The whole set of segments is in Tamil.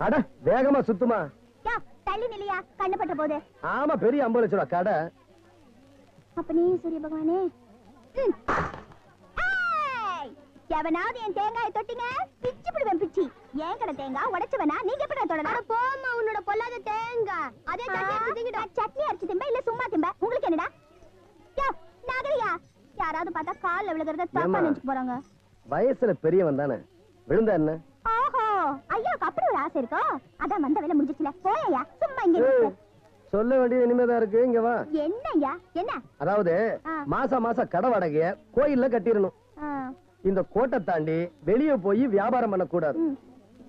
அட வேகமா சுத்துமா. யா தள்ளி நிலையா கண்ணு பட்ட போது. ஆமா பெரிய ஐம்பது லட்சம் ரூபா கடை. அப்ப நீ சூரிய பகவானே! எவனாவது என் தேங்காயை தொட்டிங்க? பிச்சு பிடுவேன் பிச்சி. ஏன் கடை தேங்காய் உடைச்சவனா? நீங்க எப்படி தொடலாம்? போமா உன்னோட பொல்லாத தேங்காய் அதே சட்னி அரைச்சு திம்ப இல்ல சும்மா திம்ப உங்களுக்கு என்னடா? யா நகரியா யாராவது பார்த்தா கால்ல விழுகிறத தப்பா? நினைச்சு போறாங்க. வயசுல பெரியவன் தானே. விழுந்தா என்ன? ஓஹோ ஐயாவுக்கு அப்படி ஒரு ஆசை இருக்கோ? அதான் வந்த வேலை முடிஞ்சிச்சுல போயா சும்மா இங்க. சொல்ல வேண்டியது இனிமேதான் இருக்கு. இங்க வா. என்னய்யா? என்ன? அதாவது ஆ. மாசம் மாசம் கடை வாடகைய கோயில்ல கட்டிடணும். ஆ, இந்த கோட்டை தாண்டி வெளிய போய் வியாபாரம் பண்ணக்கூடாது.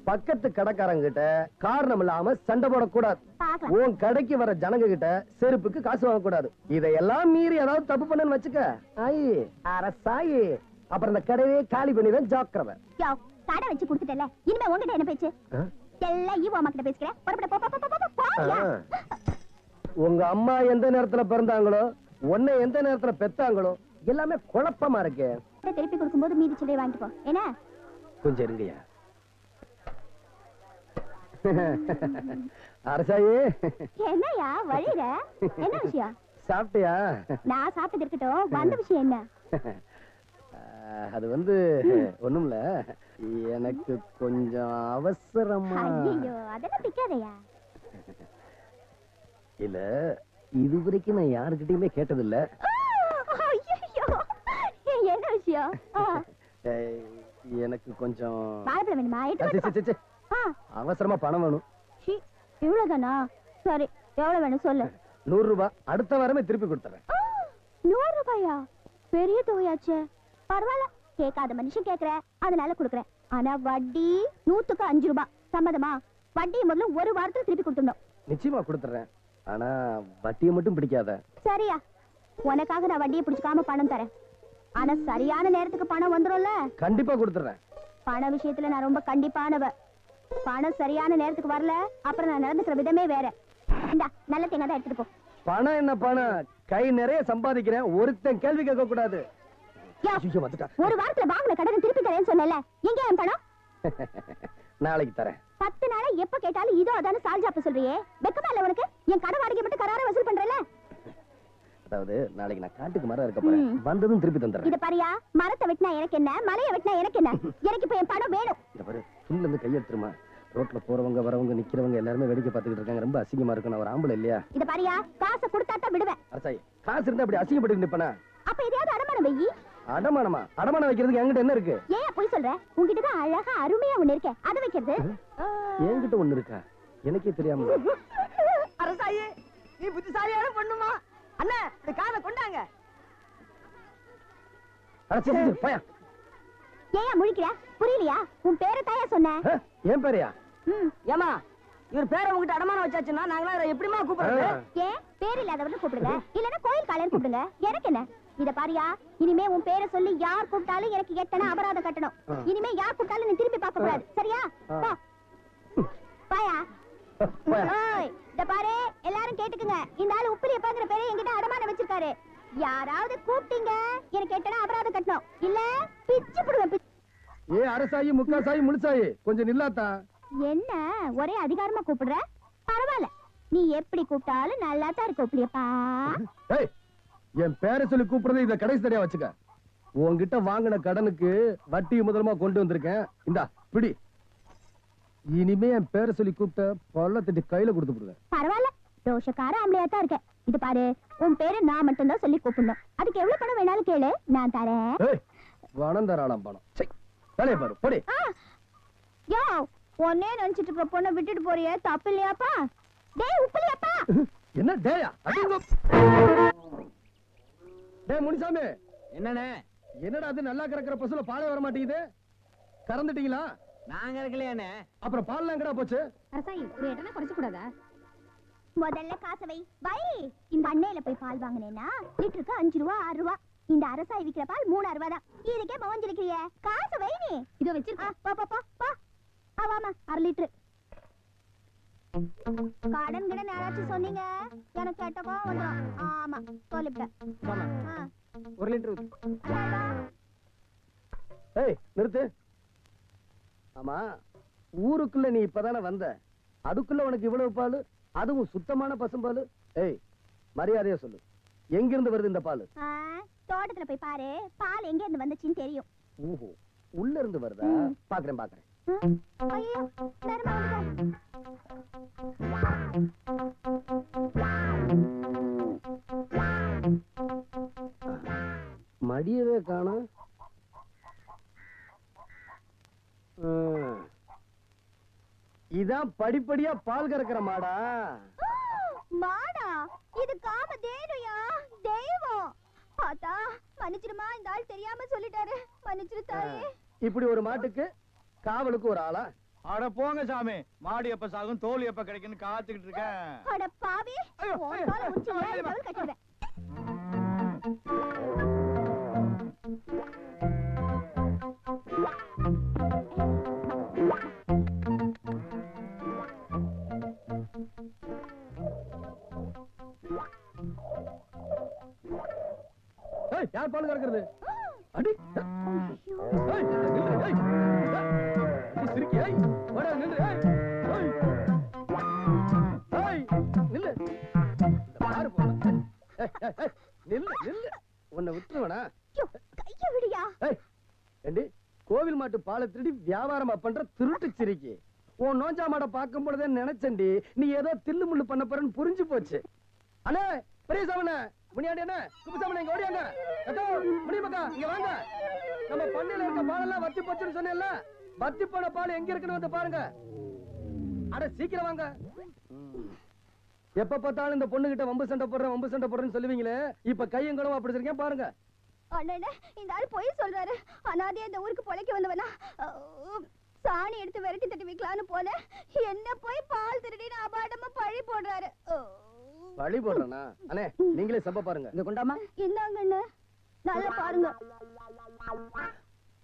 பக்கத்து கடைக்காரங்க கிட்ட காரணம் இல்லாம சண்டை போடக்கூடாது. உன் கடைக்கு வர ஜனங்க கிட்ட செருப்புக்கு காசு வாங்கக்கூடாது. இதையெல்லாம் மீறி ஏதாவது தப்பு பண்ணன்னு வச்சுக்க. ஆயி அரசாயி. அப்புறம் இந்த கடையே காலி பண்ணிதான் ஜாக்கிரதை. யோ கடை வச்சு கொடுத்துட்டல இனிமே உங்ககிட்ட என்ன பேச்சு? எல்லாம் ஈவோ அம்மா கிட்ட பேசுகிறேன் புறப்பட போ போ போ, போ. உங்க அம்மா எந்த நேரத்துல பிறந்தாங்களோ உன்னை எந்த நேரத்துல பெத்தாங்களோ எல்லாமே குழப்பமா இருக்கே திருப்பி கொடுக்கும்போது மீதி சிலையை வாங்கிட்டு போ என்ன கொஞ்சம் இருங்கய்யா அரசாயி என்னய்யா வழியில என்ன விஷயம் சாப்பிட்டியா நான் சாப்பிட்டது இருக்கட்டும் வந்த விஷயம் என்ன அது வந்து ஒண்ணுமில்ல எனக்கு கொஞ்சம் அவசரமா. ஐயோ அதெல்லாம் பிக்காதயா? இல்ல இது வரைக்கும் நான் யாருக்கிட்டயுமே கேட்டதில்ல. என்ன விஷயம்? எனக்கு கொஞ்சம் வாழைப்பழம் வேணுமா? எடுத்து அவசரமா பணம் வேணும். இவ்வளவுதானா? சரி எவ்வளவு வேணும் சொல்லு. நூறு ரூபாய் அடுத்த வாரமே திருப்பி கொடுத்துறேன். நூறு ரூபாயா பெரிய தொகையாச்சே. பரவாயில்ல. கேட்காத மனுஷன் கேக்குற? அதனால கொடுக்குறேன். ஆனா வட்டி நூத்துக்கு அஞ்சு ரூபாய் சம்மதமா? வட்டியை முதல்ல ஒரு வாரத்துல திருப்பி கொடுத்துடணும். நிச்சயமா கொடுத்துறேன் ஆனா வட்டியை மட்டும் பிடிக்காத. சரியா. உனக்காக நான் வட்டியை பிடிச்சுக்காம பணம் தரேன். ஆனா சரியான நேரத்துக்கு பணம் வந்துரும்ல? கண்டிப்பா கொடுத்துறேன் பண விஷயத்துல நான் ரொம்ப கண்டிப்பானவ. பணம் சரியான நேரத்துக்கு வரல அப்புறம் நான் நடந்துக்கிற விதமே வேற. இந்தா நல்ல தேங்காய் தான் எடுத்துட்டு போ. பணம் என்ன பணம்? கை நிறைய சம்பாதிக்கிறேன். ஒருத்தன் கேள்வி கேட்க கூடாது. ஒரு வாரத்துல வாங்கின கடனை திருப்பி தரேன்னு சொன்னல எங்க என் பணம்? நாளைக்கு தரேன். பத்து நாளா எப்ப கேட்டாலும் இதோ அதான சால்ஜாப்ப சொல்றியே. வெக்கமா இல்ல உனக்கு? என் கடன் வாடகை மட்டும் கரார வசூல் பண்றல அதாவது நாளைக்கு நான் காட்டுக்கு மரம் இருக்க போறேன். வந்ததும் திருப்பி தந்துடுறேன். இத பாரியா மரத்தை வெட்டினா எனக்கு என்ன? மலையை வெட்டினா எனக்கு என்ன? எனக்கு இப்ப என் பணம் வேணும். இந்த பாரு துண்ணுல இருந்து கையெடுத்துருமா ரோட்ல போறவங்க வரவங்க நிக்கிறவங்க எல்லாருமே வேடிக்கை பார்த்துக்கிட்டு இருக்காங்க. ரொம்ப அசிங்கமா இருக்கும் நான் ஒரு ஆம்பளை இல்லையா? இத பாரியா காசை கொடுத்தா தான் விடுவேன். அரசாய் காசு இருந்தா அப்படி அசிங்கப்பட்டு நிப்பனா? அப்ப எதையாவது அடமானம் வெயி அடமானமா? அடமானம் வைக்கிறதுக்கு என்கிட்ட என்ன இருக்கு? ஏன் போய் சொல்ற? உன்கிட்ட தான் அழகா அருமையா ஒண்ணு இருக்கே. அதை வைக்கிறது? என்கிட்ட ஒண்ணு இருக்கா? எனக்கே தெரியாம. அரசாயி நீ புத்திசாலியான பொண்ணுமா? அண்ணா இந்த காதை கொண்டாங்க. முழிக்கிற? புரியலையா? உன் பேரை தாயா சொன்ன. ஏன் பேரையா? ம். ஏமா இவர் பேரை உங்ககிட்ட அடமானம் வச்சாச்சுன்னா நாங்களா எப்படிமா கூப்பிடுறது. ஏன்? பேர் இல்லாதவன்னு கூப்பிடுங்க. இல்லன்னா கோயில் காலையர் கூப்பிடுங்க. எனக்கு என்ன? இத பாரியா இனிமே உன் பேரை சொல்லி யார் கூப்பிட்டாலும் எனக்கு எத்தனை அபராதம் கட்டணும். இனிமே யார் கூப்பிட்டாலும் நீ திரும்பி பார்க்க கூடாது. சரியா. போ. பாயா. ஓய் இத பாரு எல்லாரும் கேட்டுக்குங்க. இந்த ஆளு உப்பிலி எப்பாங்கிற பேரை என்கிட்ட அடமானம் வச்சிருக்காரு. யாராவது கூப்பிட்டீங்க எனக்கு எட்டனா அபராதம் கட்டணும். இல்ல பிச்சு புடுவேன் பிச்சு. ஏ அரசாயி முக்காசாயி முழுசாயி கொஞ்சம் நில்லாத்தா? என்ன ஒரே அதிகாரமா கூப்பிடுற? பரவாயில்ல. நீ எப்படி கூப்பிட்டாலும் நல்லா தான் இருக்கு உப்பிலியப்பா. என் பேரை சொல்லி கூப்பிடுறது இத கடைசி தடையா வச்சுக்க. உன்கிட்ட வாங்கின கடனுக்கு வட்டி முதலமா கொண்டு வந்திருக்கேன். இந்தா பிடி. இனிமே என் பேரை சொல்லி கூப்பிட்ட பல்ல தட்டி கையில கொடுத்து விடுவேன். பரவாயில்ல. தோஷக்கார ஆம்பளையா தான் இருக்க. இது பாரு உன் பேரு நான் மட்டும்தான் சொல்லி கூப்பிடணும். அதுக்கு எவ்வளவு பணம் வேணாலும் கேளு. நான் தரேன். பணம் தராளாம் பணம். வேலையை பாரு போடி. யோ ஒன்னே நினைச்சிட்டு இருக்க பொண்ணை விட்டுட்டு போறியே. தப்பு இல்லையாப்பா? டேய் உப்புலியாப்பா என்ன டேயா? டேய் முனிசாமி. என்னண்ணே? என்னடா அது நல்லா கறக்கிற பசுல பாலே வர மாட்டேங்குது? கறந்துட்டீங்களா? நாங்க இருக்கலையாண்ணே அப்புறம் பால்லாம் எங்கடா போச்சு? அரசாயி ஒரு இடம்னா குறைச்சு கூடாதா முதல்ல காசை வை. வை இந்த அண்ணையில போய் பால் வாங்கினேன்னா லிட்டருக்கு அஞ்சு ரூபா ஆறு ரூபா. இந்த அரசாய் விக்கிற பால் மூணாறு ரூபா தான். இதுக்கே பவஞ்சிருக்கிறிய காசை வை நீ. இதோ வச்சிருக்கா பா பா பா பா. ஆவாமா அரை லிட்டரு. கடன் கிடன் யாராச்சும் சொன்னீங்க. எனக்கு கேட்ட கோவம் வந்துடும் ஆமா சொல்லிவிட்டேன். ஒரு லிட்டர். ஏய் நிறுத்து. ஆமா ஊருக்குள்ள நீ இப்பதானே வந்த? அதுக்குள்ள உனக்கு இவ்வளவு பால்? அதுவும் சுத்தமான பசும்பால்? ஏய் மரியாதையா சொல்லு. எங்கிருந்து வருது இந்த பால்? தோட்டத்துல போய் பாரு. பால் எங்க இருந்து வந்துச்சுன்னு தெரியும். ஓஹோ உள்ள இருந்து வருதா. பாக்குறேன் பாக்குறேன். மடியவே காணோம். இதான் படிப்படியா பால் கறக்கிற மாடா. மாடா. இது காம தேனுயா தெய்வம். பார்த்தா மன்னிச்சிருமா இந்த ஆள் தெரியாம சொல்லிட்டாரு. மன்னிச்சிரு தாயே. இப்படி ஒரு மாட்டுக்கு காவலுக்கு ஒரு ஆளா? அட போங்க சாமி. மாடு எப்ப சாகும் தோல் எப்ப கிடைக்குன்னு காத்துக்கிட்டு இருக்கேன் அட பாவி ஐயோ, உன் ஐயோ, காலை உச்சி ஏறி கட்டிடுவேன் யார் பால் கறக்கிறது? பண்ற திருட்டு சிரிக்கி. உன் நோஞ்சா மாடை பார்க்கும் பொழுதே நினைச்சண்டி நீ ஏதோ தில்லு முள்ளு பண்ண போறன்னு புரிஞ்சு போச்சு. அண்ணே பெரிய சாமன முனியாண்டி என்ன குப்புசாமண்ணே இங்க ஓடியாங்க. அக்கா முடியுமாக்கா இங்க வாங்க. நம்ம பண்ணையில இருக்க பாலெல்லாம் வத்தி போச்சுன்னு சொன்னேன்ல வத்தி போன பால் எங்க இருக்குன்னு வந்து பாருங்க. அட சீக்கிரம் வாங்க. எப்ப பார்த்தாலும் இந்த பொண்ணு கிட்ட வம்பு சண்டை போடுறேன் வம்பு சண்டை போடுறேன்னு சொல்லுவீங்களே. இப்ப கையங்களும் அப்படி இருக்கேன் பாருங்க. அண்ணே இந்த ஆள் பொய் சொல்றாரு. அனாதே இந்த ஊருக்கு பொழைக்க வந்தவனா? சாணி எடுத்து விரட்டி தட்டி வைக்கலான்னு போல என்ன போய் பால் திருடின்னு அபாடமா பழி போடுறாரு. வழி போடுறேனா? அண்ணே நீங்களே சப்ப பாருங்க. இந்த கொண்டாமா? இந்தாங்க அண்ணே. நல்லா பாருங்க.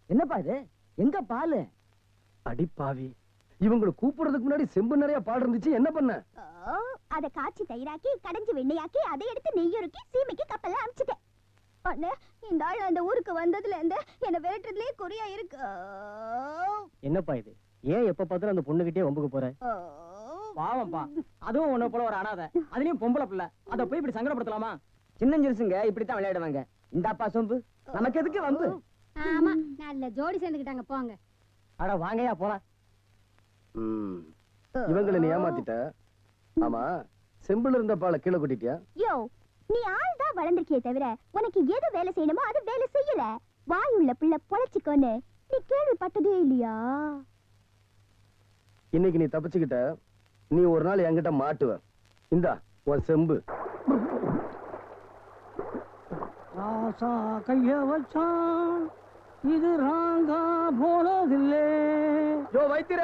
என்னப்பா இது? எங்க பாலு? அடி பாவி. இவங்களை கூப்பிடுறதுக்கு முன்னாடி செம்பு நிறைய பால் இருந்துச்சு என்ன பண்ண? அத காய்ச்சி தயிராக்கி கடைஞ்சு வெண்ணெயாக்கி அதை எடுத்து நெய்யுருக்கி சீமைக்கு கப்பல்ல அனுப்பிச்சிட்டேன் அண்ணே இந்த ஆள் அந்த ஊருக்கு வந்ததுல இருந்து என்ன விரட்டுறதுலயே குறியா இருக்கு. என்னப்பா இது? ஏன் எப்ப பார்த்தாலும் அந்த பொண்ணுகிட்டே வம்புக்கு போற. பாவம்ப்பா. அதுவும் உன்ன போல ஒரு அனாதை அதுலயும் பொம்பளை பிள்ளை. அத போய் இப்படி சங்கடப்படுத்தலாமா? சின்னஞ்சிருசுங்க இப்படித்தான் விளையாடுவாங்க. இந்தாப்பா சொம்பு? நமக்கு எதுக்கு வம்பு? ஆமா நல்ல ஜோடி சேர்ந்துக்கிட்டாங்க. போங்க. அட வாங்கயா போலாம். இவங்களை நீ ஏமாத்திட்ட? ஆமா. செம்புல இருந்த பாலை கீழே கொட்டிட்டியா? யோ நீ ஆள் தான் வளர்ந்திருக்கியே தவிர உனக்கு எது வேலை செய்யணுமோ அது வேலை செய்யல வாய் உள்ள பிள்ளை பொழைச்சிக்கோன்னு நீ கேள்விப்பட்டதே இல்லையா? இன்னைக்கு நீ தப்பிச்சுக்கிட்ட நீ ஒரு நாள் என்கிட்ட மாட்டுவ. இந்தா உன் செம்பு. ராசா கைய வச்சான் இது ராங்கா போனதில்லே யோ வைத்திர?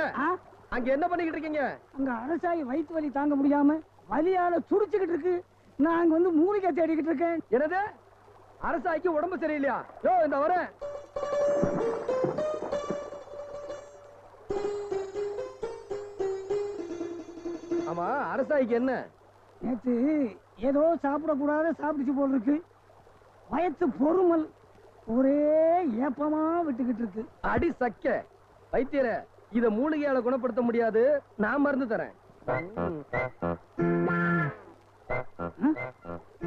அங்க என்ன பண்ணிக்கிட்டு இருக்கீங்க? அங்க அரசாயி வயிற்று வலி தாங்க முடியாம வலியால துடிச்சுக்கிட்டு இருக்கு. நான் அங்க வந்து மூலிகை தேடிக்கிட்டு இருக்கேன். என்னது? அரசாய்க்கு உடம்பு சரியில்லையா? யோ இந்த வரேன் ஆமா அரசாய்க்கு என்ன? நேத்து ஏதோ சாப்பிடக்கூடாத சாப்பிடுச்சு போல் இருக்கு. வயத்து பொறுமல் ஒரே ஏப்பமா விட்டுக்கிட்டு இருக்கு. அடி சக்க. வைத்தியர இத மூலிகையால குணப்படுத்த முடியாது. நான் மருந்து தரேன்.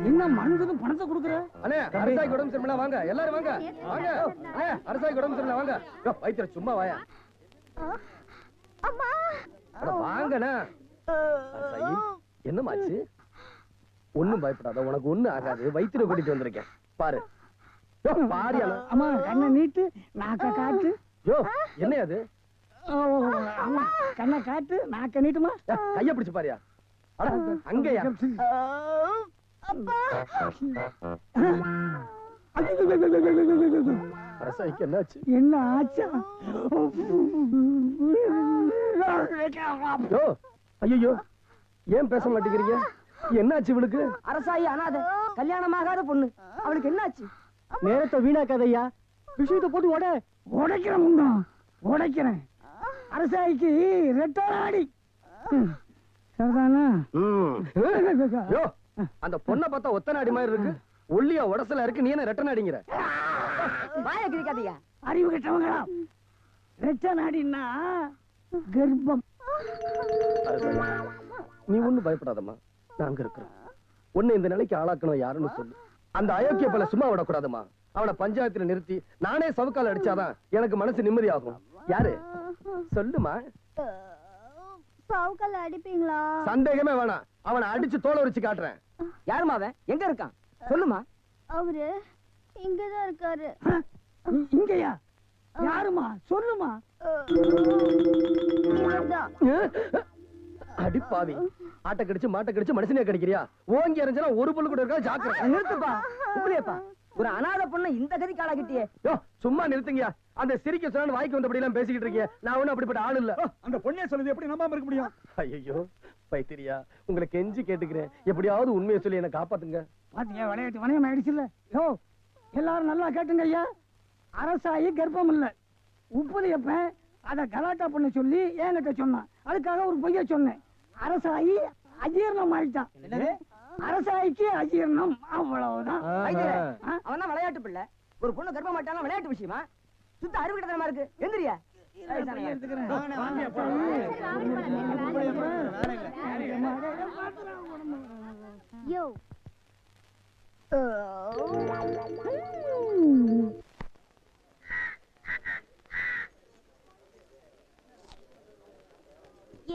என்ன மருந்துக்கு பணத்தை கொடுக்குற? அண்ணே அரசாய்க்கு உடம்பு சரியில்லை வாங்க. எல்லாரும் வாங்க. வாங்க. அரசாய்க்கு உடம்பு சரியில்லை வாங்க. யோ, வைத்தியர சும்மா வாயா. அம்மா. வாங்கண்ணா. அரசாயி என்னமாச்சு ஒண்ணும் பயப்படாத உனக்கு ஒண்ணும் ஆகாது. வைத்தியரை கூட்டிட்டு வந்திருக்கேன். பாரு. யோ, பாரியால அம்மா கண்ணை நீட்டு நாக்க காட்டு. யோ என்ன அது? கண்ணை காட்டு நாக்க நீட்டுமா? கைய பிடிச்சு பாரியா. அங்கயா? அரசாய்க்கு என்னாச்சு? என்ன ஆச்சா? ஐயோ ஏன் பேச மாட்டேங்கிறீங்க? என்னாச்சு இவளுக்கு? அரசாயி அனாதை கல்யாணமாகாத பொண்ணு. அவளுக்கு என்னாச்சு? நேரத்தை வீணாக்காதையா விஷயத்தை போட்டு உட. உடைக்கிறேன் முண்டம் உடைக்கிறேன். அரசாயிக்கு ரெட்டாடி சரிதானா அந்த பொண்ணை பார்த்தா ஒத்த நாடி மாதிரி இருக்கு. ஒல்லியா உடசல இருக்கு. நீ என்ன ரெட்ட நாடிங்கிற வாய அறிவு கெட்டவங்களா? ரெட்ட நாடின்னா கர்ப்பம். நீ ஒண்ணும் பயப்படாதம்மா. நாங்க இருக்கிறோம் உன்னை இந்த நிலைக்கு ஆளாக்கணும் யாருன்னு சொல்லு. அந்த அயோக்கிய பல சும்மா விடக்கூடாதும்மா. அவனை பஞ்சாயத்துல நிறுத்தி நானே சவுக்கால் அடிச்சாதான் எனக்கு மனசு நிம்மதியாகும். யாரு? சொல்லுமா. சவுக்கல்ல அடிப்பீங்களா? சந்தேகமே வேணாம். அவனை அடிச்சு தோலை உரிச்சு காட்டுறேன். அவன் எங்க இருக்கான்? சொல்லுமா. அவரு இங்கதான் இருக்காரு. இங்கயா? யாருமா? சொல்லுமா. இவர்தான். அடி பாவி. ஆட்டை கடிச்சு மாட்டை கடிச்சு மனுஷனே கடிக்கிறியா? ஓங்கி எறிஞ்சா ஒரு புல்லு கூட இருக்கா ஜாக்கிரதை. நிறுத்துப்பா. ஒரு அனாதை பொண்ணு இந்த கதிக்கு ஆளாகிட்டியே யோ சும்மா நிறுத்துங்கயா அந்த சிரிக்க சொன்னு வாய்க்கு வந்தபடி எல்லாம் பேசிக்கிட்டு இருக்கீங்க நான் ஒண்ணும் அப்படிப்பட்ட ஆள் இல்ல. அந்த பொண்ணே சொல்லுது எப்படி நம்பாம இருக்க முடியும்? ஐயோ பைத்திரியா உங்களை கெஞ்சி கேட்டுக்கிறேன். எப்படியாவது உண்மையை சொல்லி என்ன காப்பாத்துங்க. பாத்தீங்க விளையாட்டு வணிகம் ஆயிடுச்சுல்ல யோ எல்லாரும் நல்லா கேட்டுங்க ஐயா. அரசாயி கர்ப்பம் இல்ல. உப்புலியப்பன் அத கலாட்டா பண்ண சொல்லி என்கிட்ட சொன்னான். அதுக்காக ஒரு பொய்ய சொன்னேன். அரசாயி அஜீர்ணம் ஆயிட்டான். அரசாயிக்கு அஜீர்ணம் அவ்வளவுதான்? அவன் தான் விளையாட்டு பிள்ளை. ஒரு பொண்ணு கர்ப்பம் மாட்டாலும் விளையாட்டு விஷயமா? சுத்த அறிவு கிட்டத்தனமா இருக்கு. எந்திரியா? யோ.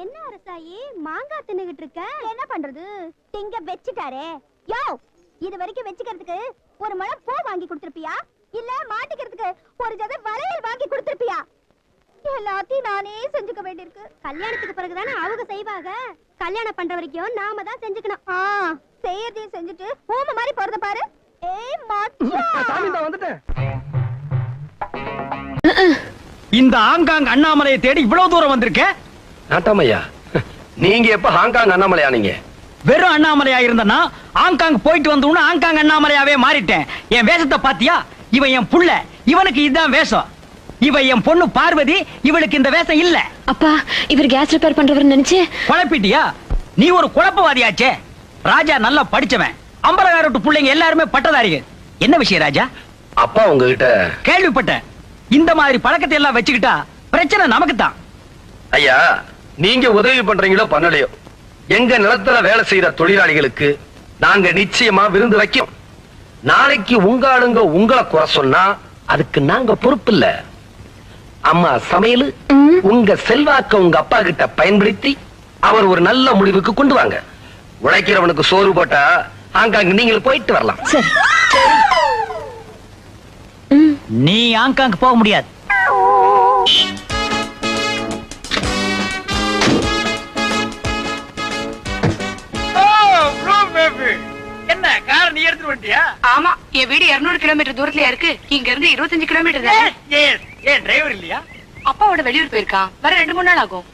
என்ன அரசாயி? மாங்காய் தின்னுகிட்டு இருக்க? என்ன பண்றது? திங்க வச்சுட்டாரே. யோ இது வரைக்கும் வச்சுக்கிறதுக்கு ஒரு முழம் பூ வாங்கி கொடுத்திருப்பியா? இல்ல மாட்டிக்கிறதுக்கு ஒரு ஜதை வளையல் வாங்கி கொடுத்திருப்பியா? எல்லாத்தையும் நானே செஞ்சுக்க வேண்டியிருக்கு. கல்யாணத்துக்கு பிறகுதானே அவங்க செய்வாங்க. கல்யாணம் பண்ற வரைக்கும் நாம தான் செஞ்சுக்கணும். ஆ செய்யறதையும் செஞ்சுட்டு ஊம மாதிரி போறத பாரு. ஏய் மச்சான். இந்த ஆங்காங் அண்ணாமலையை தேடி இவ்வளவு தூரம் வந்திருக்க? நாட்டாமையா? நீங்க எப்ப ஹாங்காங் அண்ணாமலையா நீங்க வெறும் அண்ணாமலையா இருந்தனா ஆங்காங் போயிட்டு வந்தோன்னு ஆங்காங் அண்ணாமலையாவே மாறிட்டேன். என் வேஷத்தை பாத்தியா? இவன் என் புள்ள. இவனுக்கு இதுதான் வேஷம். இவ என் பொண்ணு பார்வதி இவளுக்கு இந்த வேஷம் இல்ல. அப்பா இவர் கேஸ் ரிப்பேர் பண்றவர் நினைச்சு? குழப்பிட்டியா? நீ ஒரு குழப்பவாதியாச்சே. ராஜா நல்லா படிச்சவன். அம்பலகாரட்டு பிள்ளைங்க எல்லாருமே பட்டதாரிகள். என்ன விஷயம் ராஜா? அப்பா உங்ககிட்ட கேள்விப்பட்டேன். இந்த மாதிரி பழக்கத்தை எல்லாம் வச்சுக்கிட்டா பிரச்சனை நமக்கு தான் ஐயா நீங்க உதவி பண்றீங்களோ பண்ணலையோ. எங்க நிலத்துல வேலை செய்யற தொழிலாளிகளுக்கு நாங்க நிச்சயமா விருந்து வைக்கும். நாளைக்கு உங்க ஆளுங்க உங்களை குறை சொன்னா அதுக்கு நாங்க பொறுப்பு இல்ல. அம்மா சமையல் உங்க செல்வாக்க உங்க அப்பா கிட்ட பயன்படுத்தி அவர் ஒரு நல்ல முடிவுக்கு கொண்டு வாங்க. உழைக்கிறவனுக்கு சோறு போட்டா ஆங்காங்க நீங்கள் போயிட்டு வரலாம். நீ ஆங்காங் போக முடியாது. வந்துட்டியா ஆமா என் வீடு 200 கிலோமீட்டர் தூரத்துல இருக்கு. இங்க இருந்து 25 கிலோமீட்டர் தானே? ஏன் டிரைவர் இல்லையா? அப்பாவோட வெளியூர் போயிருக்கான். வர ரெண்டு மூணு நாள் ஆகும்.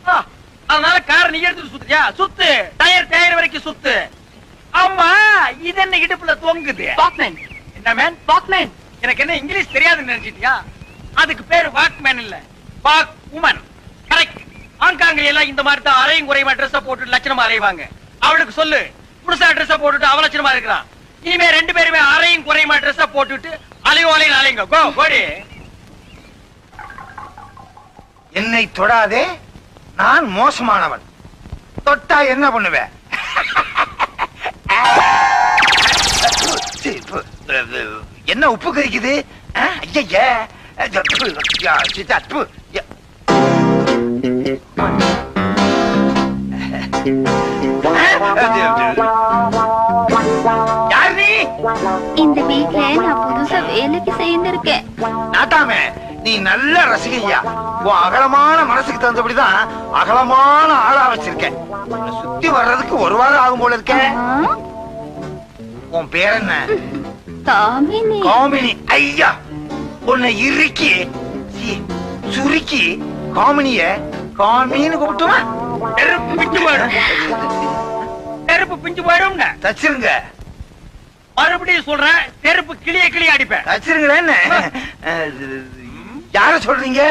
அதனால கார் நீ எடுத்துட்டு சுத்துறியா? சுத்து. டயர் டயர் வரைக்கும் சுத்து. ஆமா இது என்ன இடுப்புல தொங்குது? வாக்மேன் என்ன மேன் வாக்மேன் எனக்கு என்ன இங்கிலீஷ் தெரியாதுன்னு நினைச்சிட்டியா? அதுக்கு பேரு வாக்மேன் இல்ல. வாக் உமன் கரெக்ட் ஹாங்காங்ல எல்லாம் இந்த மாதிரி தான் அரையும் குறையுமா ட்ரெஸ் போட்டு லட்சணமா அரைவாங்க அவளுக்கு சொல்லு. புதுசா ட்ரெஸ் போட்டுட்டு அவ லட்சணமா இருக்கிறான் இனிமே ரெண்டு பேருமே அரையும் குறையுமா ட்ரெஸ் போட்டுட்டு அலையும் அலையும் அலையுங்க. கோ கோடி என்னை தொடாதே. நான் மோசமானவன். தொட்டா என்ன பண்ணுவேன் என்ன உப்பு கறிக்குது ஐயா யார் வேலைக்கு சேர்ந்திருக்கேன். நாட்டாமே நீ நல்ல ரசிகையா. உன் அகலமான மனசுக்கு தகுந்தபடிதான் அகலமான ஆளா வச்சிருக்க உன்னை சுத்தி வர்றதுக்கு ஒரு வாரம் ஆகும் போல இருக்க. உன் பேர் என்ன? தாமினி காமினி. ஐயா உன்னை இறுக்கி சீ, சுருக்கி காமினிய காமின்னு கூப்பிட்டுமா? நெருப்பு பிஞ்சு போயிடும். நெருப்பு பிஞ்சு போயிடும் தச்சிருங்க. மறுபடியும் சொல்றேன் நெருப்பு கிளிய கிளிய அடிப்பேன். தச்சிருங்களேன்னு யார சொல்றீங்க.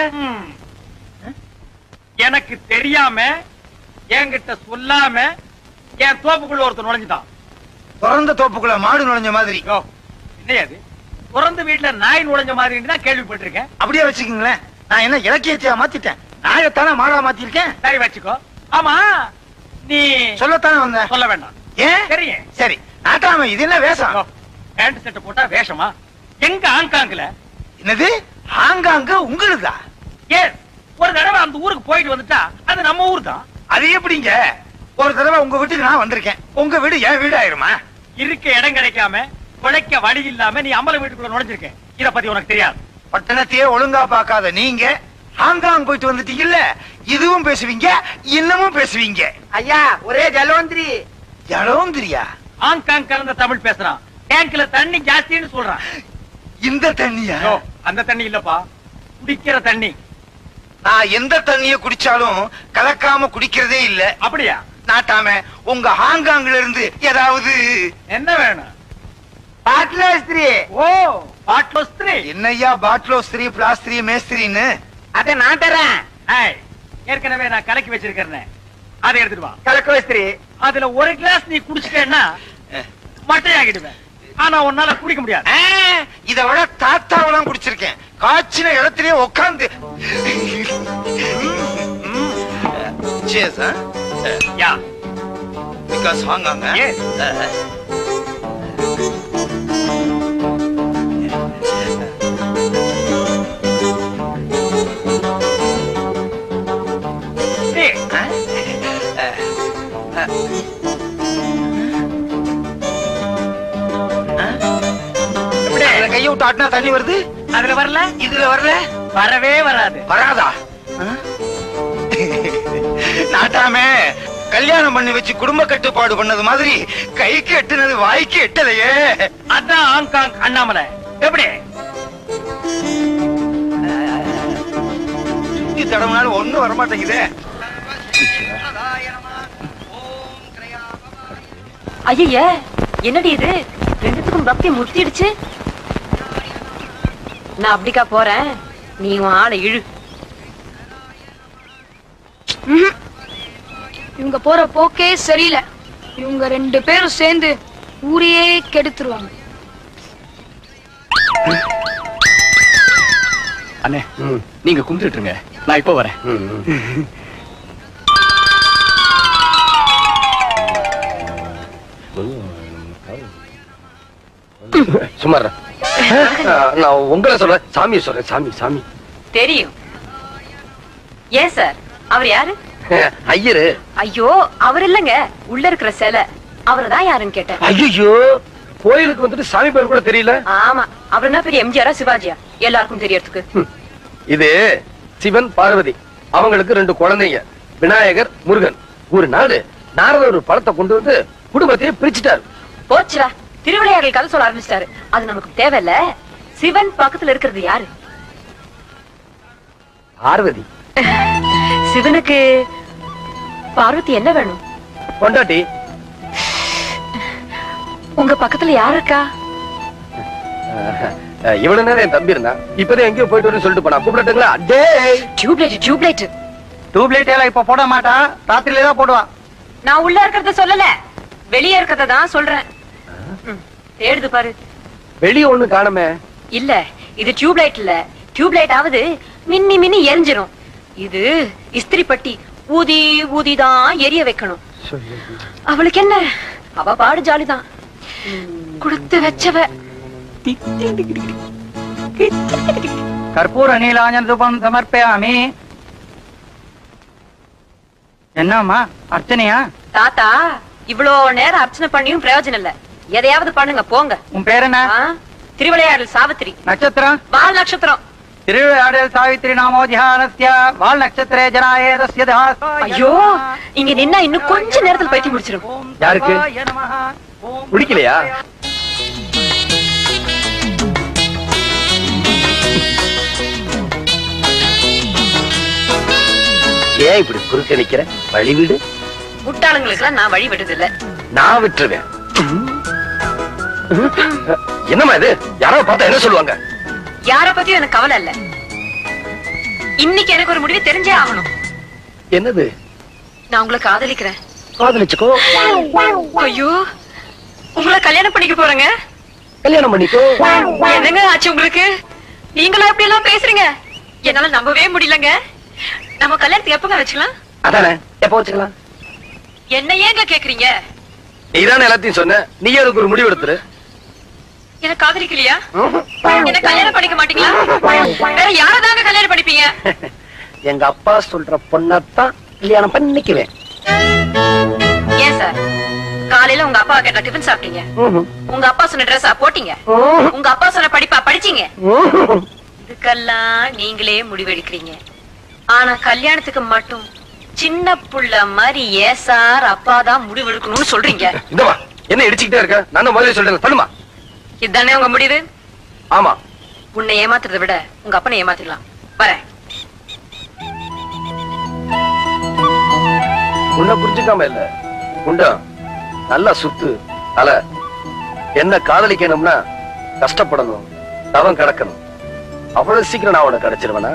எனக்கு தெரியாம என்கிட்ட சொல்லாம என் தோப்புக்குள்ள ஒருத்தர் நுழைஞ்சுட்டான். பிறந்த தோப்புக்குள்ள மாடு நுழைஞ்ச மாதிரி. யோ, என்னையா அது பிறந்த வீட்டுல நாய் நுழைஞ்ச மாதிரி தான் கேள்விப்பட்டிருக்கேன். அப்படியே வச்சுக்கீங்களேன். நான் என்ன இலக்கியத்தையா மாத்திட்டேன்? நாயத்தானே மாடா மாத்திருக்கேன் சரி வச்சுக்கோ. ஆமா நீ சொல்லத்தானே வந்தேன் சொல்ல வேண்டாம். ஏன்? தெரியும் சரி. நாட்டாம இது என்ன வேஷம்? பேண்ட் செட் போட்டா வேஷமா? எங்க ஹாங்காங்ல என்னது? ஹாங்காங்க உங்களுதா? ஏன்? ஒரு தடவை அந்த ஊருக்கு போயிட்டு வந்துட்டா அது நம்ம ஊர் தான் அது எப்படிங்க? ஒரு தடவை உங்க வீட்டுக்கு நான் வந்திருக்கேன். உங்க வீடு என் வீடு ஆயிருமா? இருக்க இடம் கிடைக்காம உழைக்க வழி இல்லாம நீ அம்பல வீட்டுக்குள்ள நுழைஞ்சிருக்க இத பத்தி உனக்கு தெரியாது. பட்டணத்தையே ஒழுங்கா பார்க்காத நீங்க ஹாங்காங் போயிட்டு வந்துட்டீங்கல்ல? இதுவும் பேசுவீங்க இன்னமும் பேசுவீங்க. ஐயா ஒரே ஜலவந்திரி ஜலோந்திரியா? ஹாங்காங் கலந்த தமிழ் பேசுறான். டேங்க்ல தண்ணி ஜாஸ்தின்னு சொல்றான். இந்த தண்ணியா? அந்த தண்ணி இல்லப்பா. குடிக்கிற தண்ணி. நான் எந்த தண்ணிய குடிச்சாலும் கலக்காம குடிக்கிறதே இல்ல. அப்படியா? நாட்டாம உங்க ஹாங்காங்ல இருந்து ஏதாவது என்ன வேணும்? பாட்லாஸ்திரி ஓ பாட்லோஸ்திரி என்னய்யா பாட்லோ ஸ்திரீ பிளாஸ்திரி மேஸ்திரின்னு? அத நான் தரேன் ஏற்கனவே நான் கலக்கி வச்சிருக்கிறேன். அதை எடுத்துட்டு வா. கலக்கோஸ்திரி அதுல ஒரு கிளாஸ் நீ குடிச்சிட்டேன்னா மட்டையாகிடுவேன். ஆனா உன்னால குடிக்க முடியாது. இத விட தாத்தாவெல்லாம் குடிச்சிருக்கேன். காய்ச்சின இடத்திலே உட்கார்ந்து Cheers, huh? யா. Because ஹாங்காங்க ஆட்டினா தண்ணி வருது? அதுல வரல? இதுல வரல? வரவே வராது. வராதா? நாட்டாமே கல்யாணம் பண்ணி வச்சு குடும்ப கட்டுப்பாடு பண்ணது மாதிரி கைக்கு எட்டுனது வாய்க்கு எட்டலையே அதான் ஹாங்காங் அண்ணாமலை. எப்படி? சுத்தி தடவுனாலும் ஒண்ணும் வரமாட்டேங்குதே. ஐய என்னடி இது? ரெண்டுத்துக்கும் பக்தி முத்திடுச்சு. நான் அப்படிக்கா போறேன். நீ உன் ஆளை இழு. இவங்க போற போக்கே சரியில்லை. இவங்க ரெண்டு பேரும் சேர்ந்து ஊரையே கெடுத்துருவாங்க. அண்ணே நீங்க கும்பிட்டுருங்க நான் இப்ப வரேன். சுமார் நான் உங்களை சொல்றேன். சாமியை சொல்றேன் சாமி சாமி. தெரியும். ஏன் சார்? அவர் யாரு? ஐயரு. ஐயோ அவர் இல்லங்க. உள்ள இருக்கிற சிலை. அவர்தான் யாருன்னு கேட்டேன். ஐயோ கோயிலுக்கு வந்துட்டு சாமி பேர் கூட தெரியல. ஆமா அவர் என்ன பெரிய எம்ஜிஆரா சிவாஜியா? எல்லாருக்கும் தெரியறதுக்கு. இது சிவன் பார்வதி. அவங்களுக்கு ரெண்டு குழந்தைங்க. விநாயகர் முருகன். ஒரு நாள் நாரதர் ஒரு பழத்தை கொண்டு வந்து குடும்பத்தையே பிரிச்சுட்டாரு. போச்சுடா. திருவிளையாடல் கதை சொல்ல ஆரம்பிச்சிட்டாரு. அது நமக்கு தேவையில்ல. சிவன் பக்கத்துல இருக்கிறது யாரு? பார்வதி. சிவனுக்கு பார்வதி என்ன வேணும்? பொண்டாட்டி. உங்க பக்கத்துல யார் இருக்கா? இவ்வளவு நேரம் என் தம்பி இருந்தா இப்பதான் எங்கேயோ போயிட்டு வரேன்னு சொல்லிட்டு போனா கூப்பிடட்டுங்களா? டேய் டியூப்லைட் டியூப்லைட் டியூப்லைட் எல்லாம் இப்ப போட மாட்டா ராத்திரில தான் போடுவா நான் உள்ள இருக்கிறத சொல்லல. வெளியே இருக்கிறத தான் சொல்றேன். தேடுது பாரு. வெளிய ஒண்ணு காணமே. இல்ல இது டியூப்லைட் இல்ல. டியூப்லைட் ஆவது மின்னி மின்னி எரிஞ்சிரும். இது இஸ்திரி பட்டி ஊதி ஊதி தான் எரிய வைக்கணும். அவளுக்கு என்ன? அவ பாடு ஜாலிதான். கொடுத்து வச்சவ. கற்பூர நீலாஞ்சன தூபம் சமர்ப்பயாமி. என்னம்மா அர்ச்சனையா? தாத்தா இவ்வளோ நேரம் அர்ச்சனை பண்ணியும் பிரயோஜனம் இல்ல. எதையாவது பண்ணுங்க போங்க. உன் பேர் என்ன? திருவிளையாடல் சாவித்திரி. நட்சத்திரம்? வால் நட்சத்திரம். திருவிழாடல் சாவித்திரி நாமோ தியானஸ்ய வால் நட்சத்திரே ஜனாயே தஸ்ய ஐயோ இங்க நின்னா இன்னும் கொஞ்ச நேரத்துல பைத்தி முடிச்சிடும் யாருக்கு? பிடிக்கலையா ஏன் இப்படி குறுக்க நிக்கிற? வழி விடு? முட்டாளுங்களுக்கு நான் வழி விடுறது இல்ல நான் விட்டுருவேன். என்னம்மா இது? யாரோ பார்த்தா என்ன சொல்லுவாங்க? யார பத்தியும் எனக்கு கவலை இல்ல. இன்னைக்கு எனக்கு ஒரு முடிவு தெரிஞ்சே ஆகணும். என்னது? நான் உங்களை காதலிக்கிறேன். காதலிச்சுக்கோ. ஐயோ உங்களை கல்யாணம் பண்ணிக்க போறேங்க. கல்யாணம் பண்ணிக்கோ. என்னங்க ஆச்சு உங்களுக்கு? நீங்களும் அப்படி எல்லாம் பேசுறீங்க? என்னால நம்பவே முடியலங்க. நம்ம கல்யாணத்துக்கு எப்பங்க வச்சுக்கலாம்? அதானே? எப்ப வச்சுக்கலாம்? என்ன ஏங்க கேக்குறீங்க? நீதானே எல்லாத்தையும் சொன்ன. நீ அதுக்கு ஒரு முடிவு எடுத்துரு. என்ன காதலிக்கலையா? என்ன கல்யாணம் பண்ணிக்க மாட்டீங்களா? வேற யாரதாங்க கல்யாணம் பண்ணிப்பீங்க? எங்க அப்பா சொல்ற பொண்ணத்தான் கல்யாணம் பண்ணிக்குவேன். ஏன் சார்? காலையில உங்க அப்பா கேட்ட டிஃபன் சாப்பிட்டீங்க. உங்க அப்பா சொன்ன ட்ரெஸ்ஸா போட்டீங்க. உங்க அப்பா சொன்ன படிப்பா படிச்சீங்க. இதுக்கெல்லாம் நீங்களே முடிவெடுக்கிறீங்க. ஆனா கல்யாணத்துக்கு மட்டும் சின்ன புள்ள மாதிரி ஏன் சார் அப்பா தான் முடிவெடுக்கணும்னு சொல்றீங்க. என்ன இடிச்சுக்கிட்டே இருக்க? நான் முதல்ல சொல்றேன் பண்ணுமா? இதுதானே உங்க முடிவு? ஆமா. உன்னை ஏமாத்துறதை விட உங்க அப்பனை ஏமாத்திடலாம். வரேன். உன்னை புரிஞ்சுக்காம இல்ல. உண்டா நல்லா சுத்து அல என்ன காதலிக்கணும்னா கஷ்டப்படணும் தவம் கிடக்கணும். அவ்வளவு சீக்கிரம் நான் உனக்கு கிடைச்சிருவேனா